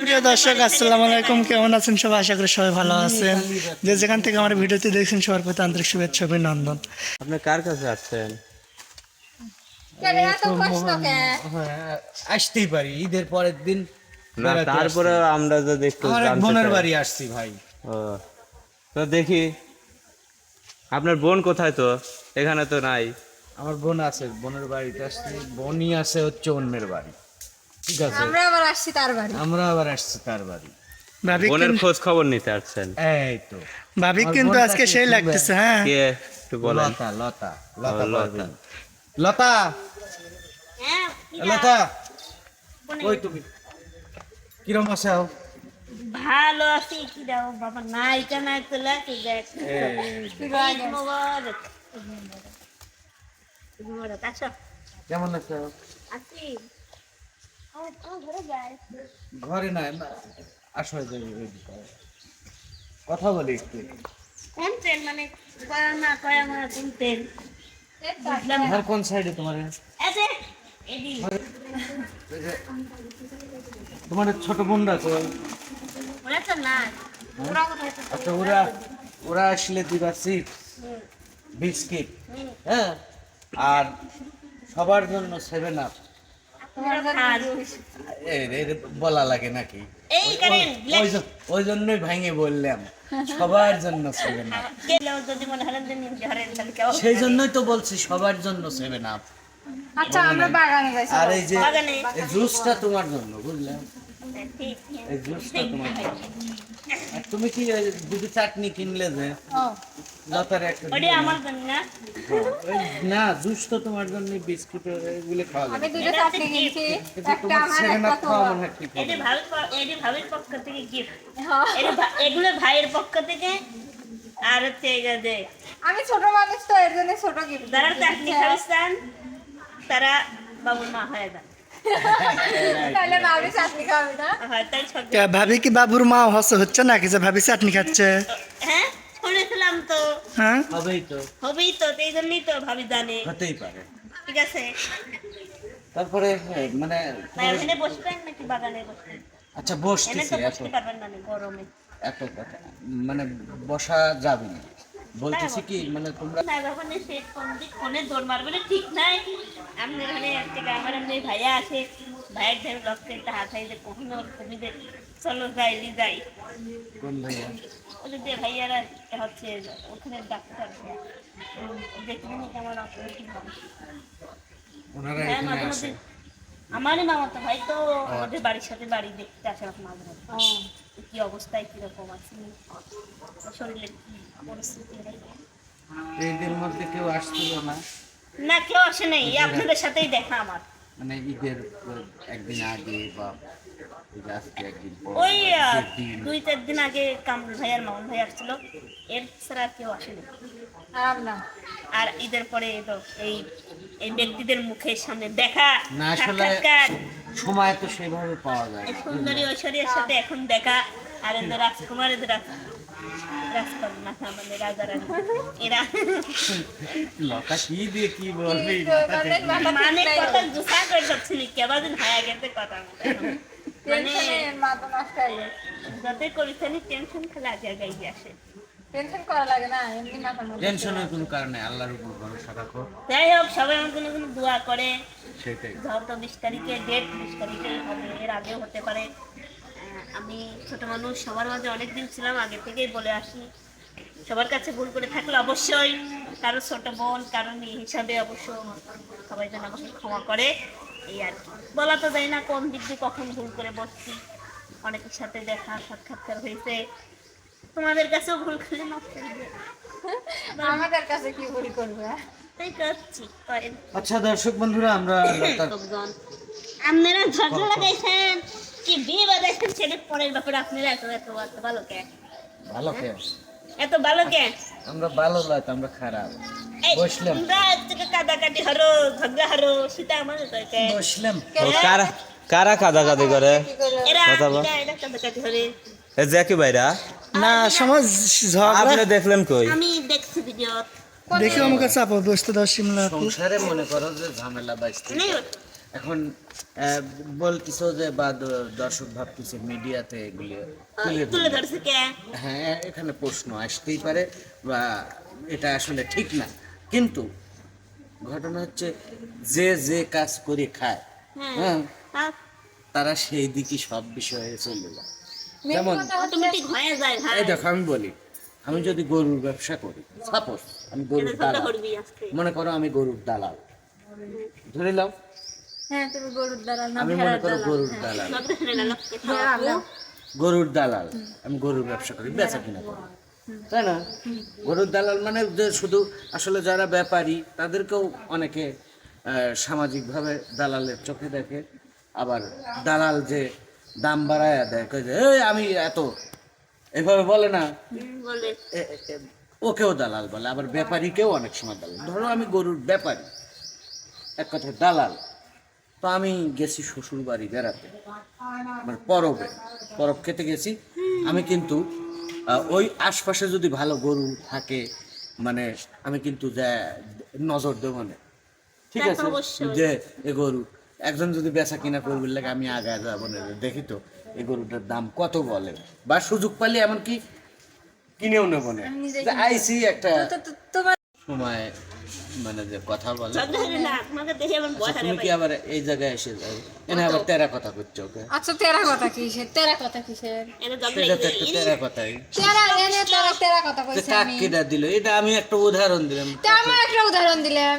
প্রিয় দর্শক আসসালামু আলাইকুম। কেমন আছেন সবাই? আশা করি সবাই ভালো আছেন। যে যেখান থেকে আমার ভিডিওটি দেখছেন সবার প্রতি আন্তরিক শুভেচ্ছা অভিনন্দন। আপনি কার কাছে আছেন হ্যাঁ, আসতেই পারি। ঈদের পরের দিন না তারপরে আমরা যদি একটু জানতে বোনের বাড়ি আসছি ভাই। ও তো দেখি আপনার বোন কোথায় তো? এখানে তো নাই। আমার বোন আছে বোনের বাড়িতে আসছি। বোনই আছে হচ্ছে অন্যের বাড়ি। ঠিক আছে? আমরা আবার আসছি তার বাড়ি। আমরা আবার আসছি তার বাড়ি। ভাবি বোনের খোঁজ খবর নিতে আসছেন। এই তো। ভাবি কিন্তু আজকে সেই লাগতেছে হ্যাঁ। কে? একটু বলেন। লতা লতা লতা লতা। লতা! হ্যাঁ লতা! ওই তুমি? কিরম আছো? ভালো আছি কি দাও বাবা নাইকা নাই তো লাকি দেখ মোবারক ঈদ মোবারক ঈদ মোবারক আসো কেমন আছো। ঘরে না আসো। কথা বলি একটু। কোন ট্রেন মানে না কয়া না কোন ট্রেন ঘর কোন সাইডে তোমার? তোমার ছোট বোনরা তো তো আচ্ছা ওরা ওরা আসলে দিবা চিপস বিস্কিট। হ্যাঁ? আর সবার জন্য সেভেন আপ বলা লাগে নাকি? ওই জন্যই ভাঙে বললাম সবার জন্য সেভেন আপ মনে সেই জন্যই তো বলছি সবার জন্য সেভেন আপ আচ্ছা আমরা বাগানে যাইছি আর এই যে এই জুসটা তোমার জন্য বুঝলাম এই জুসটা তোমার জন্য। আর তুমি কি ওই দুটো চাটনি কিনলে যে? ও। লতার একটা না? আমার জন্য তো তোমার জন্য বিস্কুট এগুলো খাওয়া আমি দুটো চাটনি কিনছি একটা আমার একটা তোমার। মনে হয় ঠিক এটি হবে এটি ভাবির পক্ষ থেকে গিফট হ্যাঁ। এগুলো ভাইয়ের পক্ষ থেকে আর হচ্ছে আমি ছোট মানুষ তো এর জন্য ছোট গিফট যারা চাকরি খাবিস্তান তারা বাবুর মা হয়ে যান তাহলে ভাবি চাটনি হয় কে, ভাবি কি বাবুর মা হচ্ছে হচ্ছে নাকি যে ভাবি চাটনি খাচ্ছে? হ্যাঁ? হ্যাঁ? হবেই তো। হবেই তো এই জন্যই তো ভাবি জানে। হতেই পারে। ঠিক আছে। তারপরে হ্যাঁ, মানে ওখানে বসবেন নাকি বাগানে বসবেন? আচ্ছা বসতেছি তো এত বসতে পারবেন না গরমে? এত কথা। মানে বসা যাবে না। বলতেছি কি মানে তোমরা না সে কোন দিক কোনে দৌড় মারবে না ঠিক নাই। আপনি এখানে একটা আমার এমনি ভাইয়া আছে। ভাইয়ের ধরে লক্ষ্যে একটা হাত হাই যে কখনো তুমি যে চলো যাই যাই। কোন ভাইয়া? ওদের যে ভাইয়ারা হচ্ছে ওখানে ডাক্তার দেখবেন কেমন অপারেশন হবে ওনারা হ্যাঁ এখানে আসে আমারই মামাতো ভাই তো আমাদের বাড়ির সাথে বাড়ি দেখতে আসে মাঝে মাঝে কি অবস্থায় কীরকম আছে? শরীরের কি পরিস্থিতি এইদের মধ্যে কেউ আসছিল না? না কেউ আসে নাই। আপনাদের সাথেই দেখা আমার। মানে ঈদের একদিন আগে বা ওই দুই চার দিন আগে কামরুল ভাই আর মামুন ভাই আসছিল। এর ছাড়া আর কেউ আসেনি। আর আর ঈদের পরে তো এই এই ব্যক্তিদের মুখের সামনে দেখা সাক্ষাৎকার। সময় তো সেভাবে পাওয়া যায়। সুন্দরী ঐশ্বরিয়ার সাথে এখন দেখা। আর এদের রাজকুমার এদের মানে লতা কি দিয়ে কি বলবে মানে কথা জুসা করে যাচ্ছিলি কেবাদিন হায়া গেছে কথা মানে মাথা নষ্ট হয়ে। যায় যতই করিস টেনশন খেলা জায়গায় গিয়ে আসে। টেনশন করা লাগে না এমনি মাথা টেনশনের কোনো কারণে আল্লাহর উপর ভরসা রাখো। যাই হোক সবাই আমার কোনো কোনো দোয়া করে। সেটাই। ধরো বিশ তারিখে ডেট বিশ তারিখে হবে এর আগেও হতে পারে। আহ, আমি ছোট মানুষ সবার মাঝে অনেকদিন ছিলাম আগে থেকেই বলে আসি। সবার কাছে ভুল করে থাকলে অবশ্যই কারও ছোট বোন কারও মেয়ে হিসাবে অবশ্য সবাই যেন আমাকে ক্ষমা করে এই আর কি। বলা তো যায় না কোন দিক দিয়ে কখন ভুল করে বসছি অনেকের সাথে দেখা সাক্ষাৎকার হয়েছে। তোমাদের কাছেও ভুল করে মাফ করে আমাদের কাছে কি ভুল করবে? তাই করছি করেন। আচ্ছা দর্শক বন্ধুরা আমরা আপনারা ঝগড়া লাগাইছেন কি বিয়ে বাজাইছেন সেটা পরের ব্যাপারে আপনারা এত এত এত ভালো কে? ভালো কে? এত ভালো কে? আমরা ভালো লয় আমরা খারাপ। বসলাম। কাদাকাটি হরো ঝগড়া হরো সেটা দরকার। বসলাম। কারা কারা কাদা কাদি করে কথা বল। কাদাকাটি হরে। এ জ্যাকি ভাইরা? না সমাজ ঝগড়া আপনি দেখলেন কই? আমি দেখছি ভিডিও দেখি আমাকে চাপো বসতে দাও সিমলা সংসারে মনে করো যে ঝামেলা নেই এখন বলতিছো যে বা দর্শক ভাবতেছে মিডিয়াতে এগুলি তুলে তুলে ধরছে কে? হ্যাঁ এখানে প্রশ্ন আসতেই পারে বা এটা আসলে ঠিক না। কিন্তু ঘটনা হচ্ছে যে যে কাজ করে খায় হ্যাঁ হ্যাঁ তারা সেই দিকে সব বিষয়ে চলে যায়। যেমন হয়ে এই দেখো আমি বলি আমি যদি গরুর ব্যবসা করি সাপোজ আমি গরুর দালাল মনে করো আমি গরুর দালাল। ধরে নাও হ্যাঁ তুমি গরুর দালাল আমি মনে করো গরুর দালাল। খাওয়াবো। দালাল। গরুর দালাল। আমি গরুর ব্যবসা করি বেচা কিনা করি। তাই না? গরুর দালাল মানে যে শুধু আসলে যারা ব্যাপারী তাদেরকেও অনেকে সামাজিকভাবে দালালের চোখে দেখে। আবার দালাল যে দাম বাড়ায় দেয় যে এই আমি এত। এভাবে বলে না। ওকেও দালাল বলে আবার ব্যাপারীকেও অনেক সময় দালাল। ধরো আমি গরুর ব্যাপারী। এক কথায় দালাল। তো আমি গেছি শ্বশুর বাড়ি বেড়াতে মানে পরবে পরব খেতে গেছি। আমি কিন্তু ওই আশপাশে যদি ভালো গরু থাকে মানে আমি কিন্তু যা নজর দেবো না। ঠিক আছে? যে এ গরু একজন যদি বেচা কিনা করবে লাগে আমি আগায় যাব না দেখি তো এই গরুটার দাম কত বলে? বা সুযোগ পাইলে এমনকি কিনেও নেব না। আইসি একটা সময় মানে যে কথা বলে। আচ্ছা, তুমি কি আবার এই জায়গায় এসে যাও? এনে আবার তেরা কথা করছ ওকে? আচ্ছা তেরা কথা কিসের? তেরা কথা সেটা তো একটা তেরা কথাই। তেরা এনে তেরা তেরা কথা আমি। দিল। এটা আমি একটা উদাহরণ দিলাম। তা আমার একটা উদাহরণ দিলাম।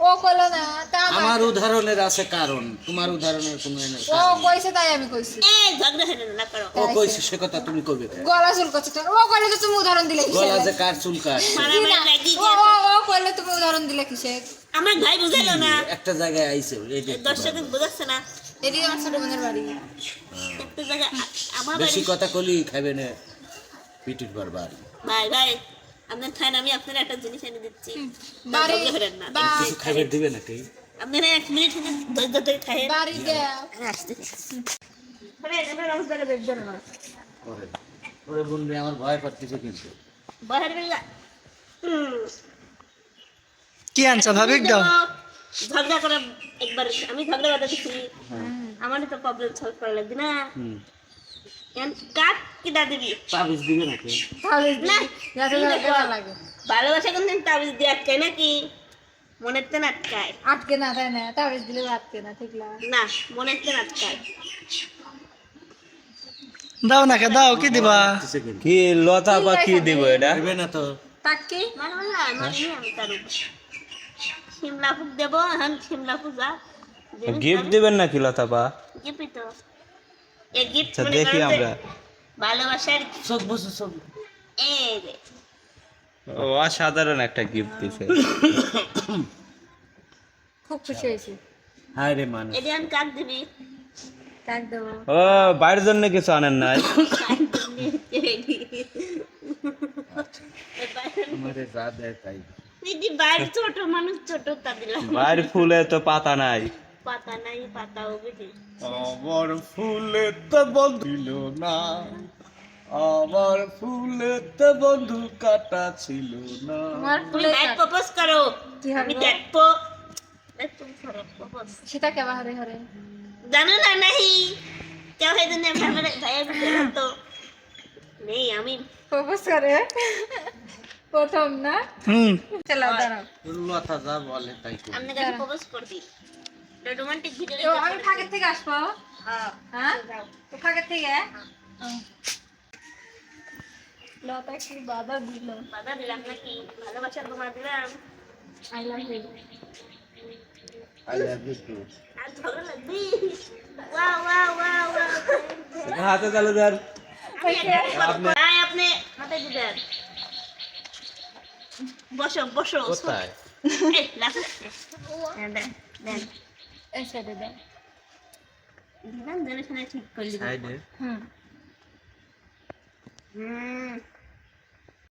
ও কইলো না তা আমার উদাহরণের আছে কারণ। তোমার উদাহরণের কোনো এনে ও কইছে তাই আমি কইছি। এ ঝগড়া করে না করো। ও কইছে সে কথা তুমি কইবে। গলা চুল করছে ও কইলে তো তুমি উদাহরণ দিলে গলা যে কার চুল কার লাগি তুমি উদাহরণ দিলে কিসের? আমার ভাই বুঝাইলো না। একটা জায়গায় আইছে এই যে দর্শক বুঝাচ্ছে না। এদিকে আমার ছোট বোনের বাড়ি। একটা জায়গায় আমার বেশি কথা কলি খাবে না। পিটির ভাই ভাই আপনার খান আমি আপনার একটা জিনিস এনে দিচ্ছি। বাড়ি না। কিছু খাবার দিবে নাকি? আপনারা এক মিনিট ধৈর্য ধরে খাই বাড়ি গেও আসতেছি আরে আমরা অবস্থা দেখবেন না। ওরে ওরে বন্ধু আমার ভয় পাচ্ছিস কিন্তু। বাহির বেলা হুম। কি আনছো? ভাবিক দাও। ঝগড়া করে একবার আমি ঝগড়া বাধা দিচ্ছি আমার তো প্রবলেম সলভ করা লাগবে না। এখন কাক কিনা দিবি? তাবিজ দিবে নাকি? তাহলে না ভালোবাসা কোনদিন তাবিজ দিয়ে আটকায় নাকি? মনের তেন আটকায়। আটকে না তাই না? তাবিজ দিলে আটকে না ঠিক না? না মনের তেন আটকায়। দাও না কে দাও কি দিবা? কি লতা বা কি দিব এটা? দিবে না তো। তাকে মানে মানি আমি তার উপর। শিমলা ফুক দেবো এখন শিমলা পূজা। গিফট দিবেন নাকি লতা বা গিফট তো। এই গিফট আচ্ছা দেখি আমরা। ভালোবাসার চোখ বসে চোখ এই রে ও অসাধারণ একটা গিফট দিছে। খুব খুশি হয়েছি। হায় রে মানুষ। এটা কাক দিবি? কাক দেবো? ও বাইরের জন্য কিছু আনেন নাই? আমারে যা দেয় তাই। বাইরে ছোট মানুষ ছোট তা দিলাম বাইরে ফুলে তো পাতা নাই। পাতা নাই পাতা বুঝি আমার ফুলেতে বন্ধু ছিল না। আমার ফুলেতে বন্ধু কাটা ছিল না। তুমি ফুলে বাইক প্রপোজ করো। কি আমি? দেখব। সেটা কেবা হরে হরে? জানো না নাহি? কেউ হয় জন্য আমার ভাইয়ের তো। নেই আমি প্রপোজ করে। প্রথম না? হুম। চলো দাঁড়াও। লতা যা বলে তাই করি। কাছে প্রপোজ রোমান্টিক ভিডিও আমি ফাঁকের থেকে আসব? হ্যাঁ। তো ফাঁকের থেকে? লতা কি বাধা দিল। বাধা দিলাম নাকি? ভালোবাসা তোমার দিলাম। I love you. আর ওয়া ওয়া ওয়া ওয়া হাতে চালু আপনি মাথায় দিবেন বসো বসো। কোথায়? হ্যাঁ, ঠিক করলি হুম। হুম।